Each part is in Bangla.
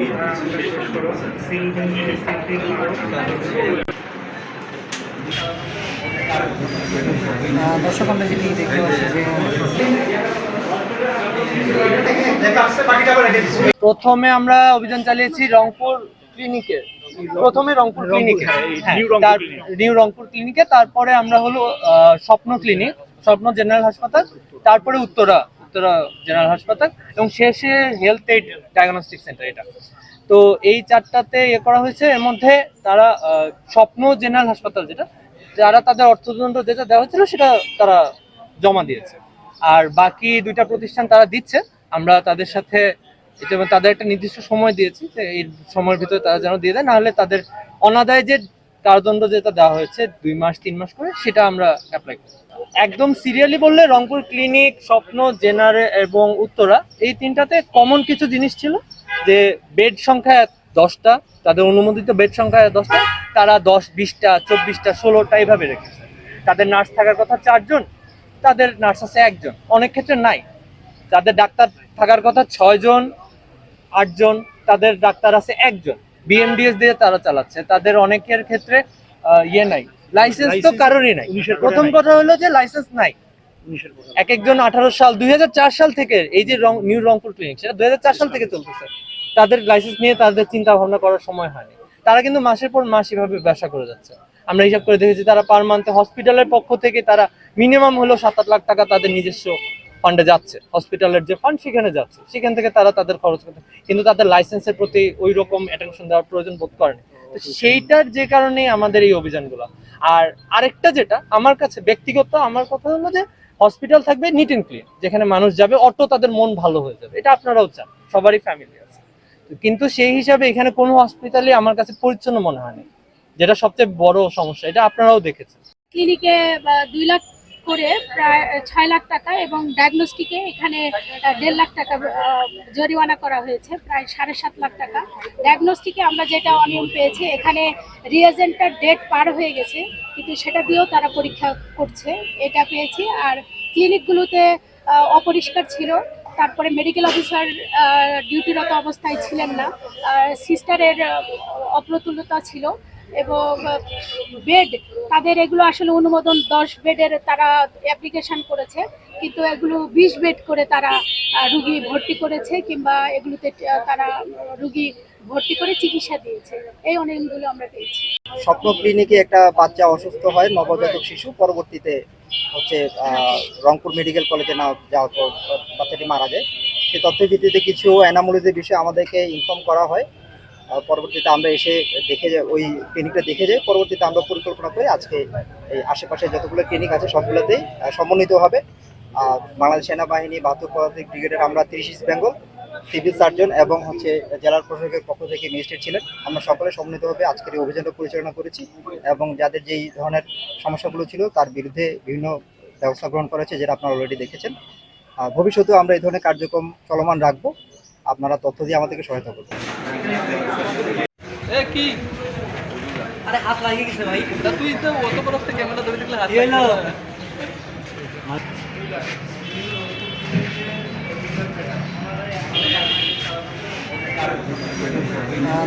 শেষ করো সিল সিল টিল মারো আহ, দর্শক আমরা যেটি দেখতে পাচ্ছি যে প্রথমে আমরা অভিযান চালিয়েছি রংপুর ক্লিনিকে। প্রথমে রংপুর ক্লিনিকে। হ্যাঁ, হ্যাঁ, নিউ রংপুর নিউ রংপুর ক্লিনিকে তারপরে আমরা হলো আহ, স্বপ্ন ক্লিনিক স্বপ্ন জেনারেল হাসপাতাল তারপরে উত্তরা। উত্তরা জেনারেল হাসপাতাল এবং শেষে হেলথ এইড ডায়াগনস্টিক সেন্টার এটা। তো এই চারটাতে ইয়ে করা হয়েছে। এর মধ্যে তারা স্বপ্ন জেনারেল হাসপাতাল যেটা, যারা তাদের অর্থদণ্ড যেটা দেওয়া হয়েছিল সেটা তারা জমা দিয়েছে। আর বাকি দুইটা প্রতিষ্ঠান তারা দিচ্ছে। আমরা তাদের সাথে তাদের একটা নির্দিষ্ট সময় দিয়েছি যে এই সময়ের ভিতরে তারা যেন দিয়ে দেয়। নাহলে তাদের অনাদায় যে কারদণ্ড যেটা দেওয়া হয়েছে, দুই মাস, তিন মাস করে, সেটা আমরা অ্যাপ্লাই করি। একদম সিরিয়ালি বললে রংপুর ক্লিনিক স্বপ্ন, জেনারে এবং উত্তরা, এই তিনটাতে কমন কিছু জিনিস ছিল যে বেড সংখ্যা দশটা, তাদের অনুমোদিত বেড সংখ্যা দশটা, তারা দশ, বিশটা, চব্বিশটা, ষোলোটা এইভাবে রেখেছে। তাদের নার্স থাকার কথা চারজন, তাদের নার্স আছে একজন। অনেক ক্ষেত্রে নাই। যাদের ডাক্তার থাকার কথা ছয়জন, আটজন, তাদের ডাক্তার আছে একজন। বিএমডিএস দিয়ে তারা চালাচ্ছে। তাদের অনেকের ক্ষেত্রে ইয়ে নাই। লাইসেন্স তো কারোরই নাই। প্রথম কথা হলো যে লাইসেন্স নাই। এক একজন আঠারো সাল দুই হাজার চার সাল থেকে এই যে রং নিউ রংপুর ক্লিনিক সেটা দুই হাজার চার সাল থেকে চলতেছে। তাদের লাইসেন্স নিয়ে তাদের চিন্তা ভাবনা করার সময় হয়নি। তারা কিন্তু মাসের পর মাস এভাবে ব্যবসা করে যাচ্ছে। আমরা হিসাব করে দেখেছি তারা পার মান্থে হসপিটালের পক্ষ থেকে তারা মিনিমাম হলো সাত আট লাখ টাকা তাদের নিজস্ব ফান্ডে যাচ্ছে হসপিটালের যে ফান্ড সেখানে যাচ্ছে, সেখান থেকে তারা তাদের খরচ করতে কিন্তু তাদের লাইসেন্সের প্রতি ওই রকম অ্যাটেনশন দেওয়ার প্রয়োজন বোধ করেনি। তো সেইটার যে কারণে আমাদের এই অভিযানগুলো। আর আরেকটা যেটা, আমার কাছে ব্যক্তিগত আমার কথা হলো যে হসপিটাল থাকবে নিট অ্যান্ড ক্লিন যেখানে মানুষ যাবে, অটো তাদের মন ভালো হয়ে যাবে। এটা আপনারাও চান, সবারই ফ্যামিলি আছে। কিন্তু সেই হিসাবে এখানে কোনো হসপিটালই আমার কাছে পরিচ্ছন্ন মনে হয়নি, যেটা সবচেয়ে বড় সমস্যা, এটা আপনারাও দেখেছেন। ক্লিনিকে দুই লাখ করে প্রায় ছয় লাখ টাকা এবং ডায়াগনস্টিকে এখানে দেড় লাখ টাকা জরিমানা করা হয়েছে, প্রায় সাড়ে সাত লাখ টাকা। ডায়াগনস্টিকে আমরা যেটা অনিয়ম পেয়েছি, এখানে রিয়েজেন্টটার ডেট পার হয়ে গেছে, কিন্তু সেটা দিয়েও তারা পরীক্ষা করছে, এটা পেয়েছি। আর ক্লিনিকগুলোতে অপরিষ্কার ছিল, তারপরে মেডিকেল অফিসার ডিউটিরত অবস্থায় ছিলেন না। সিস্টারের অপ্রতুলতা ছিল। এবং বেড তাদের এগুলো আসলে অনুমোদন দশ বেডের তারা অ্যাপ্লিকেশন করেছে, কিন্তু এগুলো বিশ বেড করে তারা রুগী ভর্তি করেছে কিংবা এগুলোতে তারা রুগী ভর্তি করে চিকিৎসা দিয়েছে। এই অনিয়মগুলো আমরা পেয়েছি। স্বপ্ন ক্লিনিকে একটা বাচ্চা অসুস্থ হয়, নবজাতক শিশু, পরবর্তীতে হচ্ছে রংপুর মেডিকেল কলেজে না যাওয়ার পর বাচ্চাটি মারা যায়। সেই তথ্যের ভিত্তিতে কিছু অ্যানামোলিজের বিষয়ে আমাদেরকে ইনফর্ম করা হয়। পরবর্তীতে আমরা এসে দেখে যাই ওই ক্লিনিকটা দেখে যাই পরবর্তীতে আমরা পরিকল্পনা করে আজকে এই আশেপাশে যতগুলো ক্লিনিক আছে সবগুলোতেই আহ, সমন্বিতভাবে আহ, বাংলাদেশ সেনাবাহিনী বাহাত্তর পদাতিক ব্রিগেডের আমরা তিরিশ ইস্ট বেঙ্গল সিভিল সার্জন এবং হচ্ছে জেলার প্রশাসকের পক্ষ থেকে ম্যাজিস্ট্রেট ছিলেন। আমরা সকলে সম্মিলিতভাবে আজকের এই অভিযানটা পরিচালনা করেছি এবং যাদের যেই ধরনের সমস্যাগুলো ছিল তার বিরুদ্ধে বিভিন্ন ব্যবস্থা গ্রহণ করা হয়েছে যেটা আপনারা অলরেডি দেখেছেন। ভবিষ্যতেও আমরা এই ধরনের কার্যক্রম চলমান রাখব। আপনারা তথ্য দিয়ে আমাদেরকে সহায়তা করবেন কি? আরে হাত লাগিয়ে গেছে ভাই। তুই তো অত বড় ক্যামেরা ধরে দেখলে হাত কি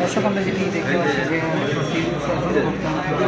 দর্শক আমরা যেটি দেখতে পাচ্ছি যে